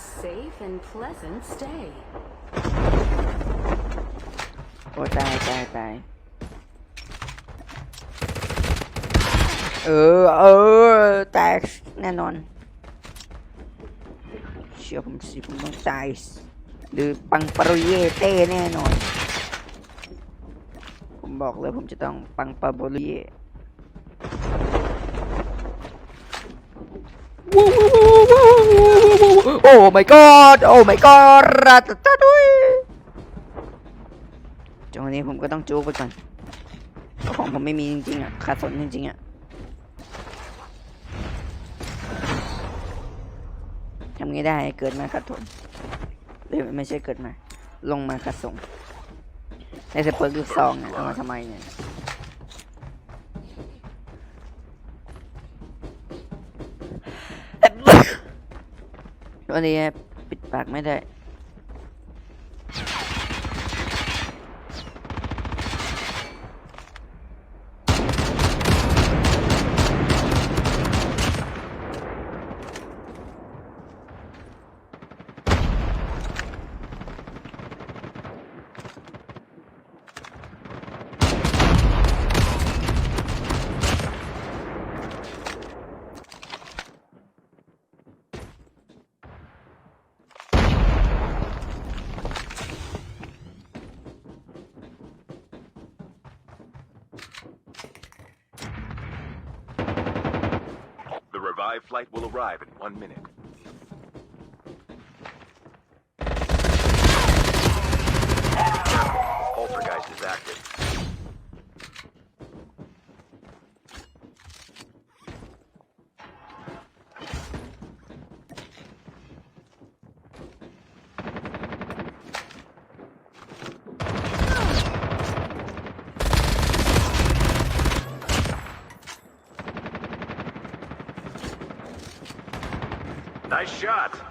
safe and pleasant stay. โอ้ตายตายตายเออ เออ แตกแน่นอน เชื่อผมสิ ผมต้องตายหรือปังปรุเยเต้แน่นอน ผมบอกเลยผมจะต้องปังปรุเยวู้ โอ้ my god โอ้ my god รัตตะดุยจังหวะนี้ผมก็ต้องจูกไปก่อนของผมไม่มีจริงๆอะขาดสนจริงๆอะทำไงได้เกิดมาขาดทนหรือไม่ใช่เกิดมา ลงมาขาดส่งในสเปิร์กลูกซองอะเอามาทำไมเนี่ย วันนี้ปิดปากไม่ได้ revived flight will arrive in one minute. Nice shot.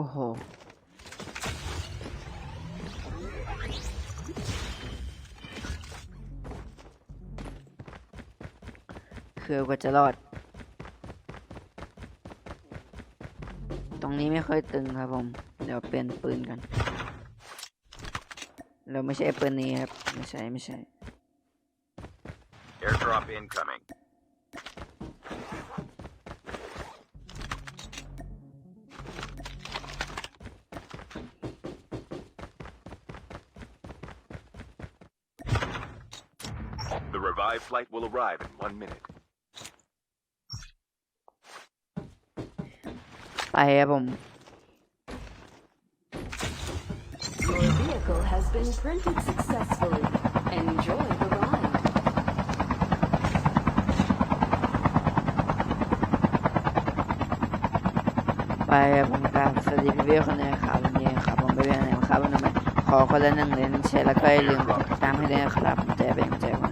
โอ้โห คือกว่าจะรอด ตรงนี้ไม่ค่อยตึงครับผม เดี๋ยวเปลี่ยนปืนกัน เราไม่ใช่ปืนนี้ครับ ไม่ใช่ ไม่ใช่ Airdrop incoming. Revived flight will arrive in one minute. ไปครับผม Your vehicle has been printed successfully. Enjoy the ride. ไปครับผมกราบสวัสดีพี่เบี้ยคนนี้ครับวันนี้ครับผมไปเบี้ยไหนครับวันนี้ขอคนละหนึ่งเหรียญแชร์แล้วก็อย่าลืมกดติดตามให้ด้วยนะครับผมจะเป็นกำลังใจคน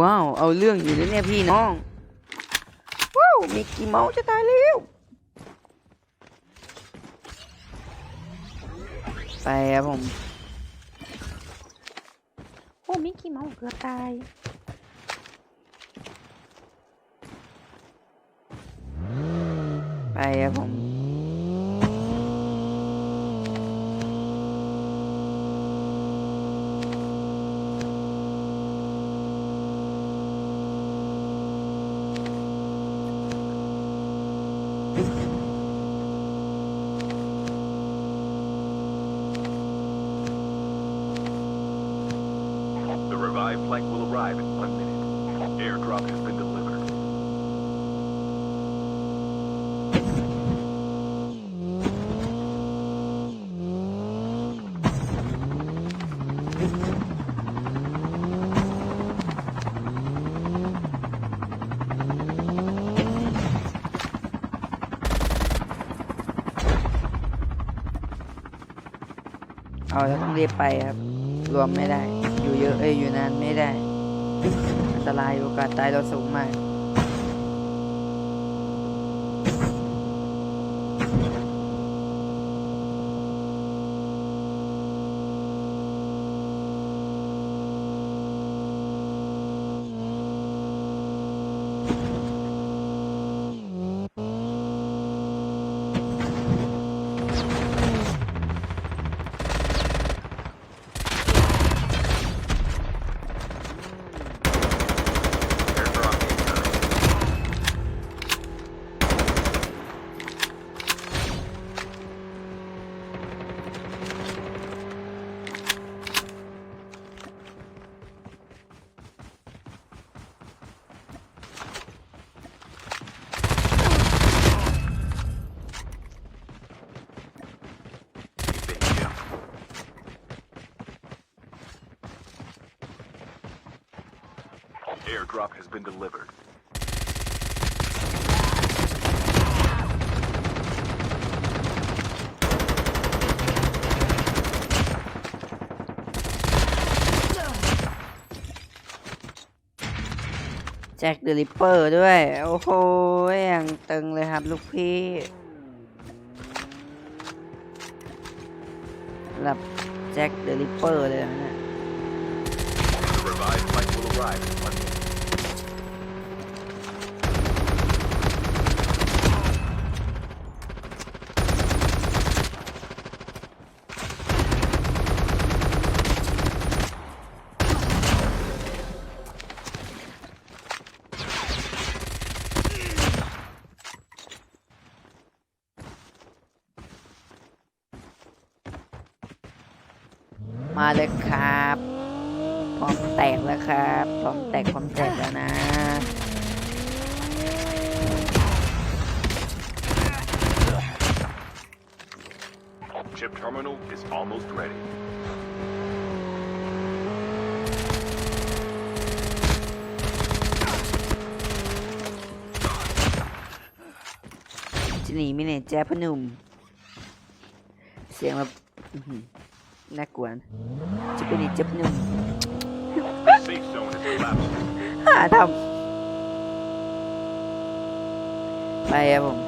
ว้าว เอาเรื่องอยู่แล้วเนี่ยพี่น้อง ว้าวมิกกี้เมาส์จะตายแล้ว ไปครับผม โอ้มิกกี้เมาส์เกือบตาย ไปครับผม arrive in one minute. Airdrop has been delivered. เอาแล้วต้องรีบไปครับ รวมไม่ได้ อยู่เยอะเอ้ยอยู่นานไม่ได้ อันตรายโอกาสตายเราสูงมาก Airdrop has been delivered. แจ็คเดลิเปอร์ด้วย โอ้โหอย่างตึงเลยครับลูกพี่หลับแจ็คเดลิเปอร์เลยนะเนี่ย The revived flight will arrive in one minute. มาเลยครับ พร้อมแตกแล้วครับ พร้อมแตกพร้อมแตกแล้วนะ Chip terminal is almost ready. จะหนีไหม่เนี่ยแจ๊พอหนุ่ม เสียงแบบอื้อหือ น่ากลัวนะจะเป็นอีกเจ๊พอหนุ่ม The safe zone is collapsing. หาทำไปครับผม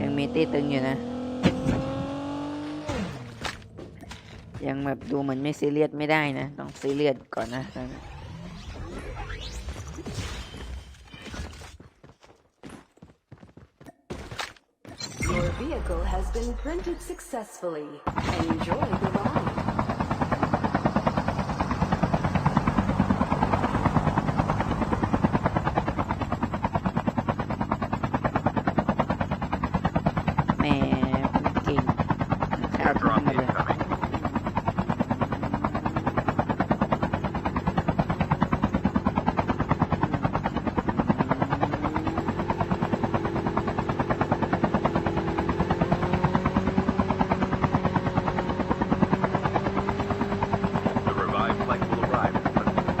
ยังมีตีตึงอยู่นะ ยังแบบดูเหมือนไม่ซีเรียสไม่ได้นะ ต้องซีเรียสก่อนนะ ตอนนั้น Your vehicle has been printed successfully. Enjoy the ride. แหม่เก่งขาดทุน Airdrop มาเลย incoming. 'The revived flight will arrive in one minute.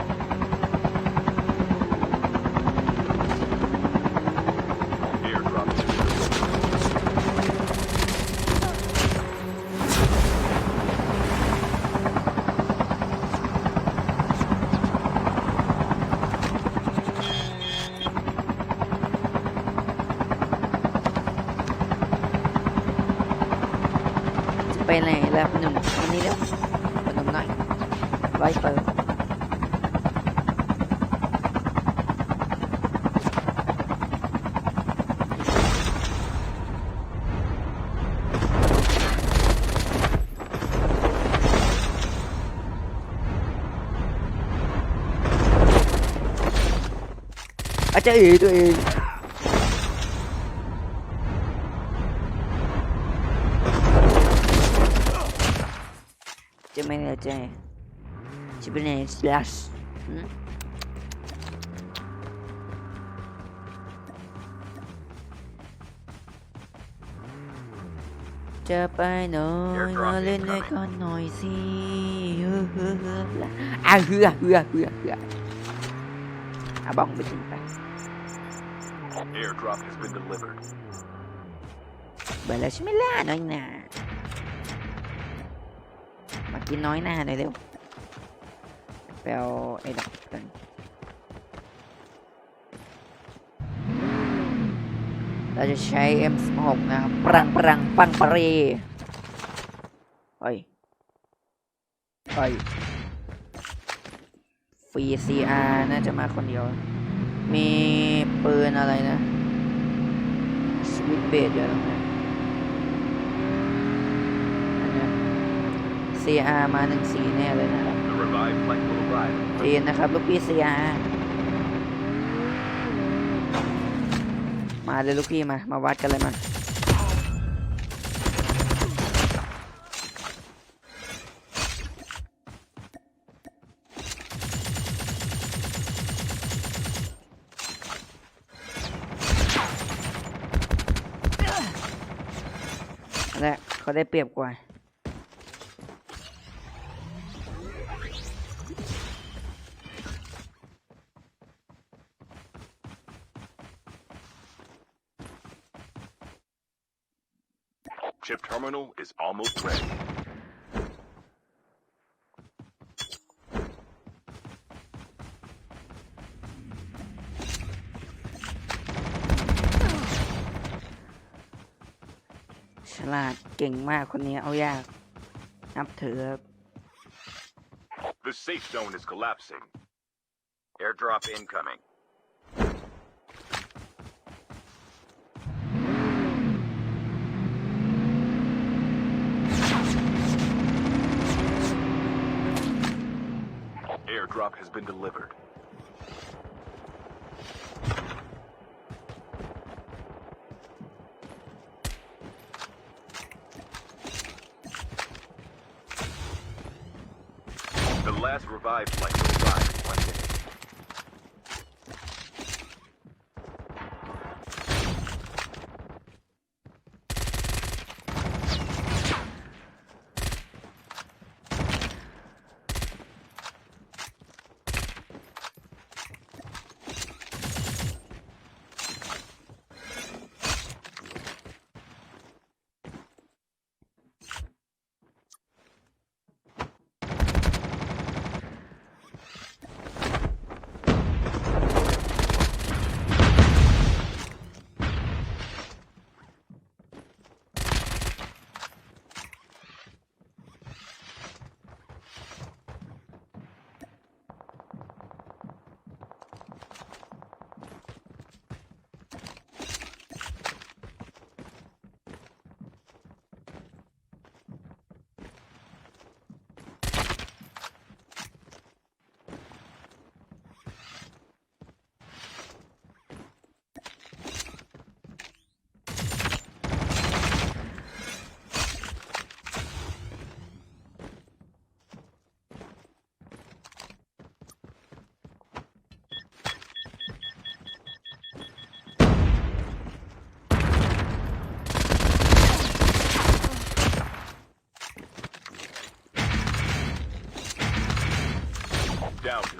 Airdrop has been delivered. เไหนแล้วหนุ่มวันนี้เร็วขนมหน่อยไว้เปิดอาจจะเอ๋ตัวเองจะไม่แน่ใจจะเป็นไงสลัชจะไปหน่อยมาเล่นด้วยกันหน่อยสิเฮ้อเฮ้ อเฮ้ออะเฮือเฮือเฮือเฮืออะบ้องไปถึงไป Airdrop has been delivered. เบื่อ กินน้อยหน้าหน่อยเร็วไปเอาไอ้ดอกกันเราจะใช้ M16 นะครับปรังปรังปังปรีเฮ้ยเฮ้ยฟรี CR น่าจะมาคนเดียว มีปืนอะไรนะสวิตเบดอยู่ตรงไหนอันเนี้ย CR มาหนึ่งสีแน่เลยนะครับ The revived flight will arrive. เจนนะครับ ลูกพี่ CR มาเลยลูกพี่มา มาวัดกันเลยมาและเขาได้เปรียบกว่า Chip terminal is almost ready. ฉลาดเก่งมากคนนี้เอายาก นับถือครับ The safe zone is collapsing. Airdrop incoming. Airdrop has been delivered.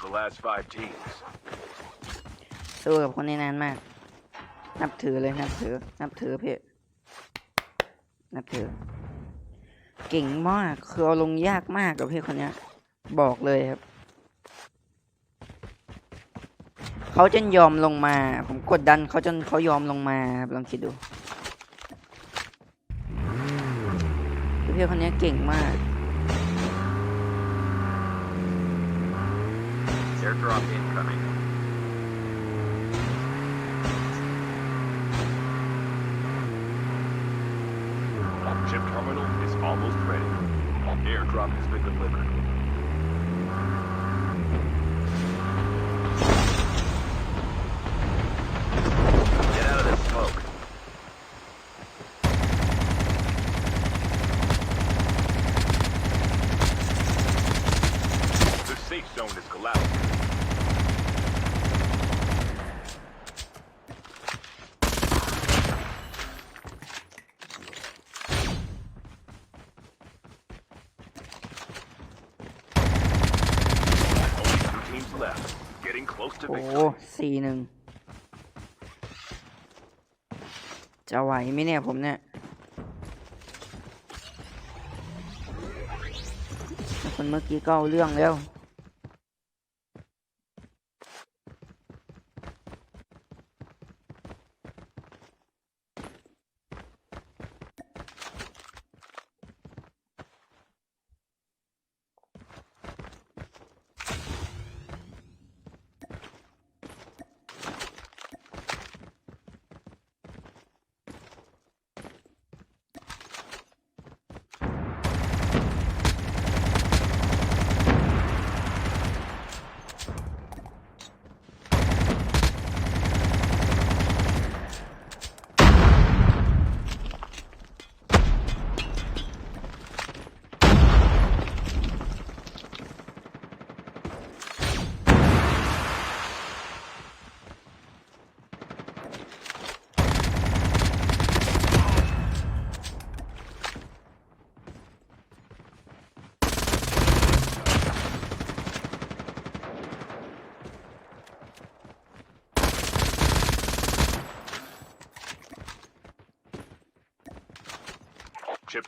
The last five teams. สู้กับคนนี้นานมาก นับถือเลยนับถือ นับถือพี่นับถือ เก่งมาก คือเอาลงยากมากกับพี่คนเนี้ย บอกเลยครับ เขาจนยอมลงมา ผมกดดันเขาจนเขายอมลงมาครับลองคิดดูพี่คนนี้เก่งมาก Airdrop incoming. Chip terminal is almost ready. Airdrop has been delivered. สี่หนึ่งจะไหวไหมเนี่ยผมเนี่ยคนเมื่อกี้ก็เอาเรื่องแล้ว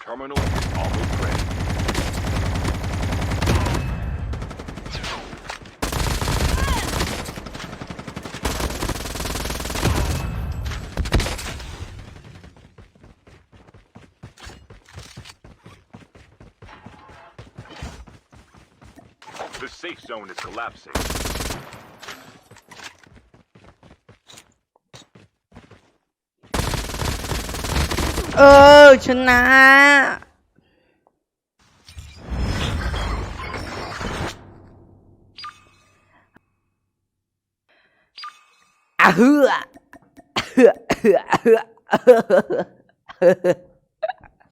terminal is almost ready. The safe zone is collapsing. เออ ชนะอะเฮืออะเฮืออะเฮืออะเฮืออะเฮือ